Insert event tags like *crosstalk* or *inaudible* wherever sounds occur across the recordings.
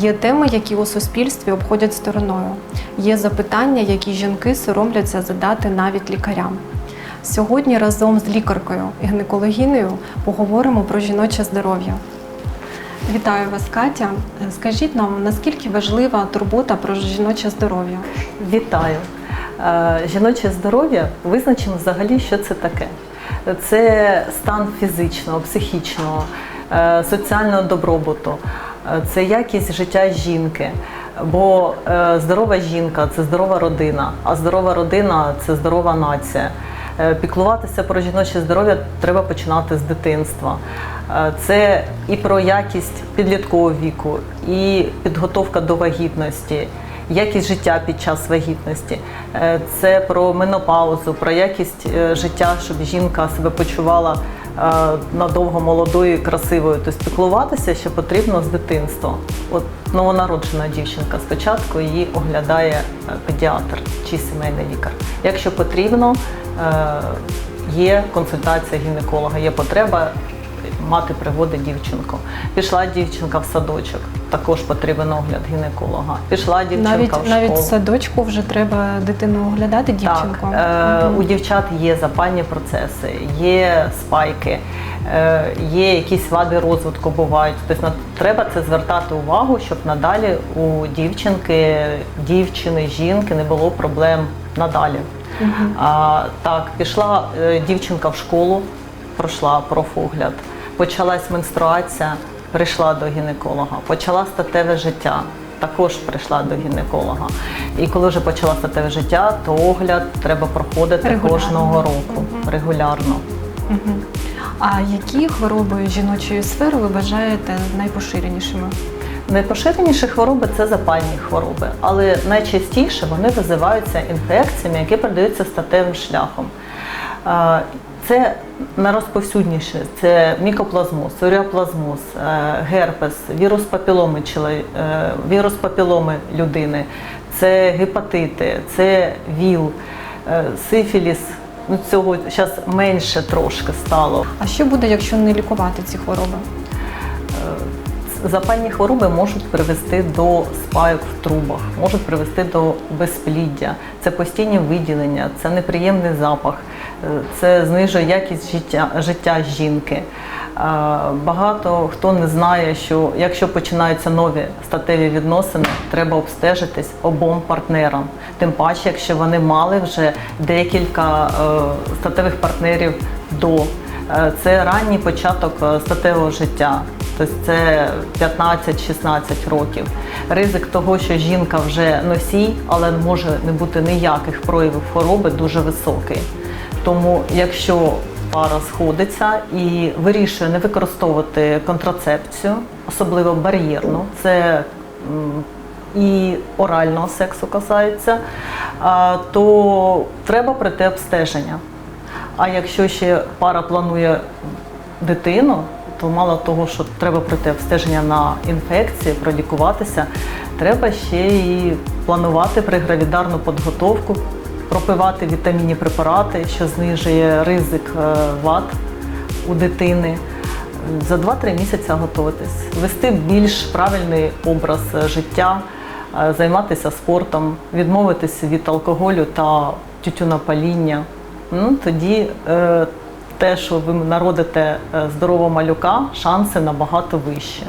Є теми, які у суспільстві обходять стороною. Є запитання, які жінки соромляться задати навіть лікарям. Сьогодні разом з лікаркою гінекологінею поговоримо про жіноче здоров'я. Вітаю вас, Катя. Скажіть нам, наскільки важлива турбота про жіноче здоров'я? Вітаю! Е, Жіноче здоров'я визначимо взагалі, що це таке. Це стан фізичного, психічного, е, соціального добробуту, це якість життя жінки. Бо е, здорова жінка це здорова родина, а здорова родина це здорова нація. Е, Піклуватися про жіноче здоров'я треба починати з дитинства. Е, Це і про якість підліткового віку, і підготовка до вагітності, якість життя під час вагітності. Е, Це про менопаузу, про якість е, життя, щоб жінка себе почувала е, надовго молодою і красивою. Тобто піклуватися ще потрібно з дитинства. От новонароджена дівчинка спочатку її оглядає е, педіатр чи сімейний лікар. Якщо потрібно, е, є консультація гінеколога, є потреба мати пригоди дівчинку. Пішла дівчинка в садочок, також потрібен огляд гінеколога. Пішла дівчинка навіть в школу. навіть в садочку вже треба дитину оглядати дівчинку. Так, е, Мгм. у дівчат є запальні процеси, є спайки, е, є якісь вади розвитку бувають. Тобто треба це звертати увагу, щоб надалі у дівчинки, дівчини, жінки не було проблем надалі. Мгм. А, так, пішла е, дівчинка в школу, пройшла профогляд, почалась менструація, прийшла до гінеколога, почала статеве життя. Також прийшла до гінеколога. І коли вже почала статеве життя, то огляд треба проходити Регулярно. кожного року Мгм. регулярно. Мгм. А які хвороби жіночої сфери ви вважаєте найпоширенішими? Найпоширеніші хвороби це запальні хвороби, але найчастіше вони визиваються інфекціями, які передаються статевим шляхом. Це найрозповсюдніше це мікоплазмоз, уріоплазмоз, е, герпес, вірус папіломи, е, вірус папіломи людини, це гепатити, це ВІЛ, е, сифіліс. Ну, цього зараз менше трошки стало. А що буде, якщо не лікувати ці хвороби? Запальні хвороби можуть привести до спайок в трубах, можуть привести до безпліддя. Це постійні виділення, це неприємний запах, це знижує якість життя, життя жінки. Е, Багато хто не знає, що якщо починаються нові статеві відносини, треба обстежитись обом партнерам. Тим паче, якщо вони мали вже декілька е, статевих партнерів до. Е, Це ранній початок статевого життя. Тобто це 15-16 років. Ризик того, що жінка вже носій, але може не бути ніяких проявів хвороби, дуже високий. Тому, якщо пара сходиться і вирішує не використовувати контрацепцію, особливо бар'єрну, це і орального сексу касається, то треба пройти обстеження. А якщо ще пара планує дитину, то мало того, що треба пройти обстеження на інфекції, пролікуватися, треба ще і планувати пригравідарну підготовку, пропивати вітамінні препарати, що знижує ризик е, вад у дитини. За 2-3 місяці готуватись, вести більш правильний образ життя, е, займатися спортом, відмовитися від алкоголю та тютюнопаління. Ну, тоді е, те, що ви народите здорового малюка, шанси набагато вищі.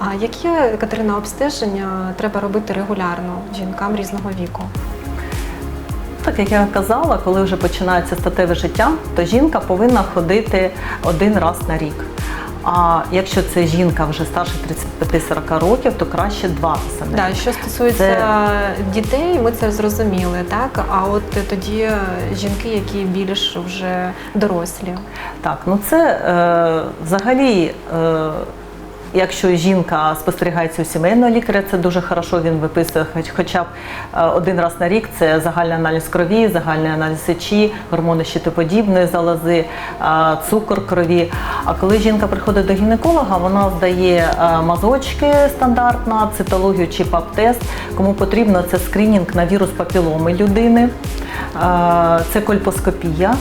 А яке Катерина обстеження треба робити регулярно жінкам різного віку? Так як я казала, коли вже починається статеве життя, то жінка повинна ходити один раз на рік. А якщо це жінка вже старше 35-40 років, то краще два рази на що стосується дітей, ми це зрозуміли, так? А от тоді жінки, які більш вже дорослі. Так, ну це е, взагалі, е, якщо жінка спостерігається у сімейного лікаря, це дуже хорошо. Він виписує хоч, хоча б е, один раз на рік. Це загальний аналіз крові, загальний аналіз сечі, гормони щитоподібної залози, е, цукор крові. А коли жінка приходить до гінеколога, вона здає е, мазочки стандартно, цитологію чи ПАП-тест. Кому потрібно, це скринінг на вірус папіломи людини, це кольпоскопія.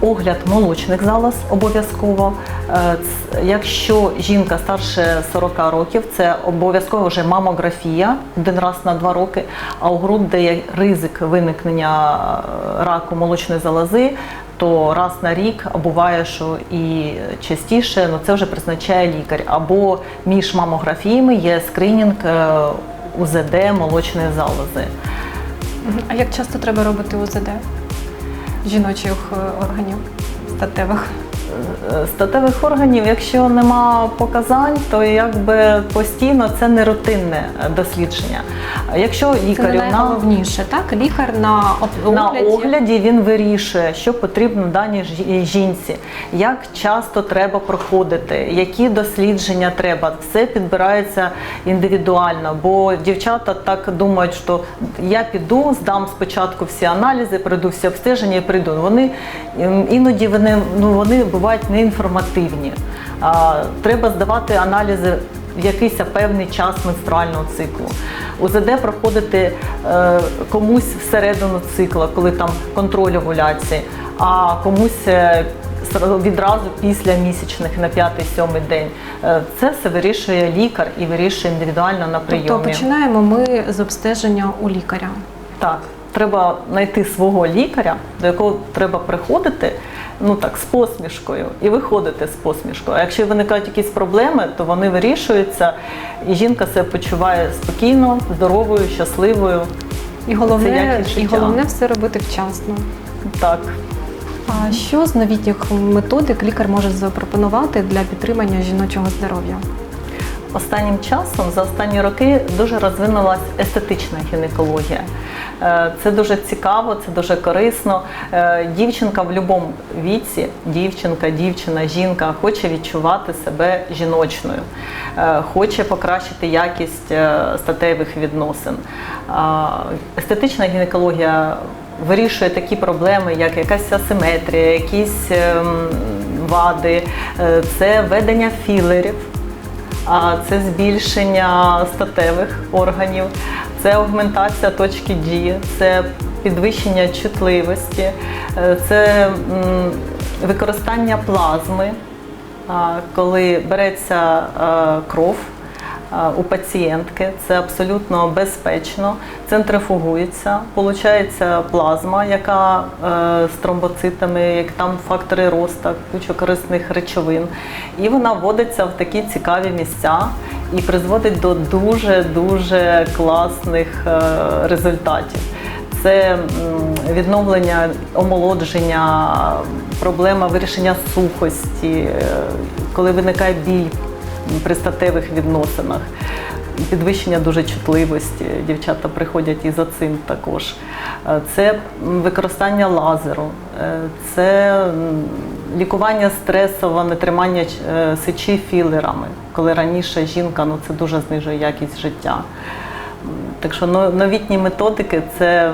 Огляд молочних залоз обов'язково. Е, Якщо жінка старше 40 років, це обов'язково вже мамографія один раз на два роки. А у груп, де є ризик виникнення е, раку молочної залози, то раз на рік, буває, що і частіше, ну це вже призначає лікар. Або між мамографіями є скринінг е, УЗД молочної залози. А як часто треба робити УЗД жіночих е, органів статевих? Статевих органів, якщо нема показань, то якби постійно це не рутинне дослідження. Якщо Це не лікарю на, так? Лікар на об- на огляді. огляді він вирішує, що потрібно даній жінці, як часто треба проходити, які дослідження треба. Все підбирається індивідуально, бо дівчата так думають, що я піду, здам спочатку всі аналізи, пройду всі обстеження і прийду. Вони ем, іноді вони ну вони бувають неінформативні. А, треба здавати аналізи в якийсь певний час менструального циклу. УЗД проходити е, комусь всередину цикла, коли там контроль овуляції, а комусь е, відразу після місячних на п'ятий-сьомий день. Е, це все вирішує лікар і вирішує індивідуально на прийомі. Тобто починаємо ми з обстеження у лікаря. Так, треба знайти свого лікаря, до якого треба приходити. Ну так, з посмішкою і виходити з посмішкою. А якщо виникають якісь проблеми, то вони вирішуються, і жінка себе почуває спокійно, здоровою, щасливою. І головне, і головне все робити вчасно. Так. А що з новітніх методик лікар може запропонувати для підтримання жіночого здоров'я? Останнім часом за останні роки дуже розвинулася естетична гінекологія. Е, Це дуже цікаво, це дуже корисно. Е, Дівчинка в будь-якому віці, дівчинка, дівчина, жінка хоче відчувати себе жіночною, е, хоче покращити якість статевих відносин. Естетична гінекологія вирішує такі проблеми, як якась асиметрія, якісь ем, вади, це ведення філерів. Це збільшення статевих органів, це аугментація точки дії, це підвищення чутливості, е, це використання плазми, коли береться е, кров у пацієнтки, це абсолютно безпечно, центрифугується, получається плазма, яка е, з тромбоцитами, як там фактори росту, куча корисних речовин. І вона вводиться в такі цікаві місця і призводить до дуже-дуже класних е, результатів. Це відновлення омолодження, проблема вирішення сухості, е, коли виникає біль при статевих відносинах, підвищення дуже чутливості. Дівчата приходять і за цим також. Е, Це використання лазеру, е, це лікування стресового нетримання е, сечі філерами, коли раніше жінка ну, це дуже знижує якість життя. Так що новітні методики це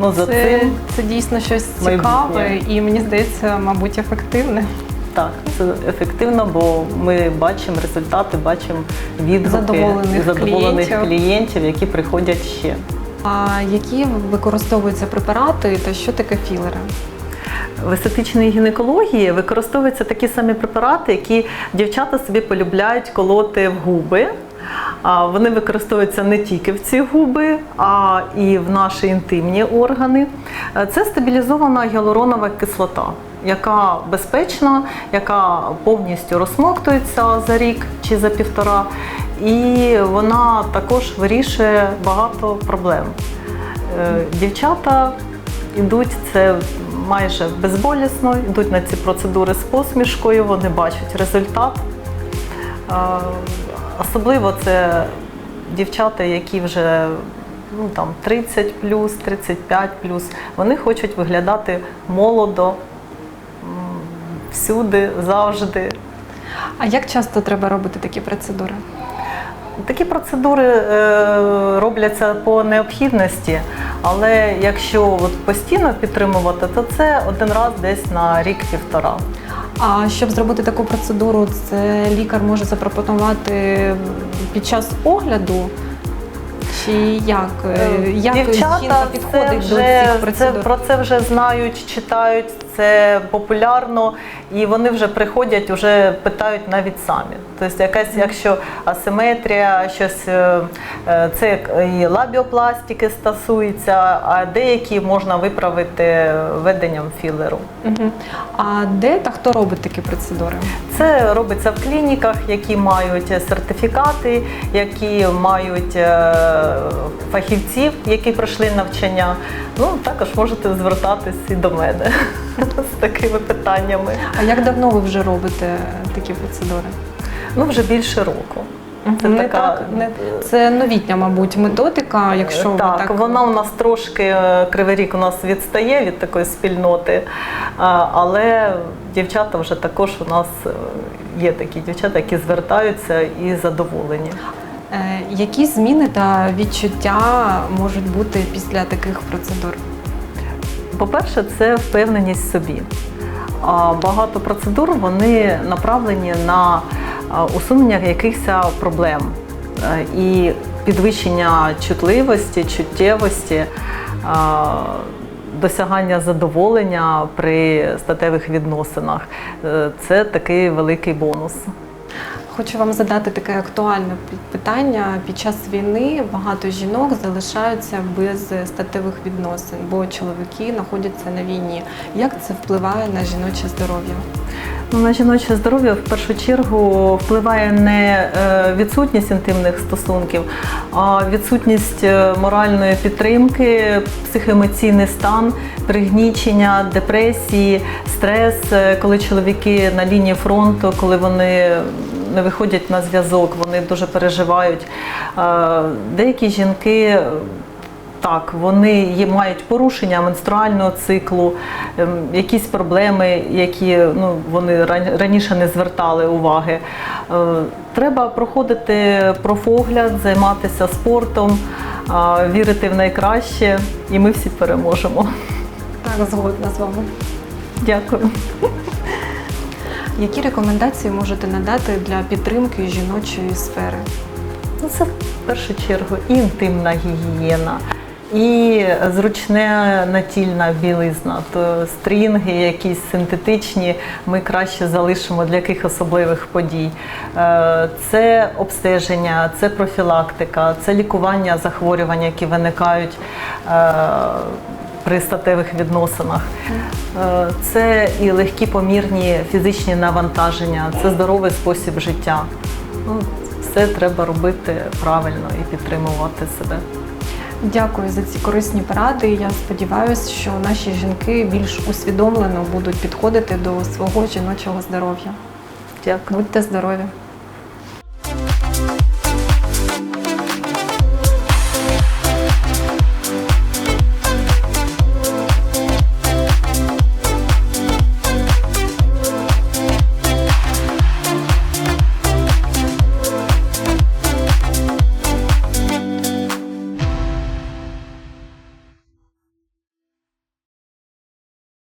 ну, за Це, цим. це дійсно щось майбутнє. цікаве і мені здається, мабуть, ефективне. Так, це ефективно, бо ми бачимо результати, бачимо відгуки Задоволених задоволених клієнтів. клієнтів, які приходять ще. А які використовуються препарати та що таке філери? В естетичній гінекології використовуються такі самі препарати, які дівчата собі полюбляють колоти в губи. Вони використовуються не тільки в ці губи, а і в наші інтимні органи. Це стабілізована гіалуронова кислота, яка безпечна, яка повністю розсмоктується за рік чи за півтора, і вона також вирішує багато проблем. Е, Дівчата йдуть це майже безболісно, йдуть на ці процедури з посмішкою, вони бачать результат. Е, Особливо це дівчата, які вже ну, там, 30 35 вони хочуть виглядати молодо всюди, завжди. А як часто треба робити такі процедури? Такі процедури е, робляться по необхідності, але якщо от постійно підтримувати, то це один раз десь на рік-півтора. А щоб зробити таку процедуру, це лікар може запропонувати під час огляду? Чи як? Е, Як Дівчата жінка це підходить вже, до цих це, про це вже знають, читають. Це популярно, і вони вже приходять, вже питають навіть самі. Тобто, якась, якщо асиметрія, щось е, е, це і лабіопластики стосується, а деякі можна виправити введенням філеру. А де та хто робить такі процедури? Це робиться в клініках, які мають сертифікати, які мають е, фахівців, які пройшли навчання. Ну також можете звертатись і до мене *laughs* з такими питаннями. А як давно ви вже робите такі процедури? Ну вже більше року. Це не така- так, не, це новітня, мабуть, методика, якщо так, так вона у нас трошки е, кривий рік у нас відстає від такої спільноти, але дівчата вже також у нас е, є такі дівчата, які звертаються і задоволені. Е, Які зміни та відчуття можуть бути після таких процедур? По-перше, це впевненість в собі. Багато процедур вони направлені на усунення якихось проблем Е, і підвищення чутливості, чуттєвості, досягання задоволення при статевих відносинах. Е, Це такий великий бонус. Хочу вам задати таке актуальне питання. Під час війни багато жінок залишаються без статевих відносин, бо чоловіки знаходяться на війні. Як це впливає на жіноче здоров'я? Ну, На жіноче здоров'я в першу чергу впливає не е, відсутність інтимних стосунків, а відсутність е, моральної підтримки, психоемоційний стан, пригнічення, депресії, стрес, е, коли чоловіки на лінії фронту, коли вони не виходять на зв'язок, вони дуже переживають. Е, Деякі жінки так, вони є, мають порушення менструального циклу, ем, якісь проблеми, які ну, вони ран- раніше не звертали уваги. Е, Треба проходити профогляд, займатися спортом, а, вірити в найкраще, і ми всі переможемо. Так, згодна з вами. Дякую. Які рекомендації можете надати для підтримки жіночої сфери? Ну, це в першу чергу і інтимна гігієна, і зручна натільна білизна. То стрінги, якісь синтетичні, ми краще залишимо для яких особливих подій. Е, Це обстеження, це профілактика, це лікування захворювань, які виникають. При статевих відносинах Е, це і легкі помірні фізичні навантаження, це здоровий спосіб життя. Ну, все треба робити правильно і підтримувати себе. Дякую за ці корисні поради. Я сподіваюся, що наші жінки більш усвідомлено будуть підходити до свого жіночого здоров'я. Дякую. Будьте здорові!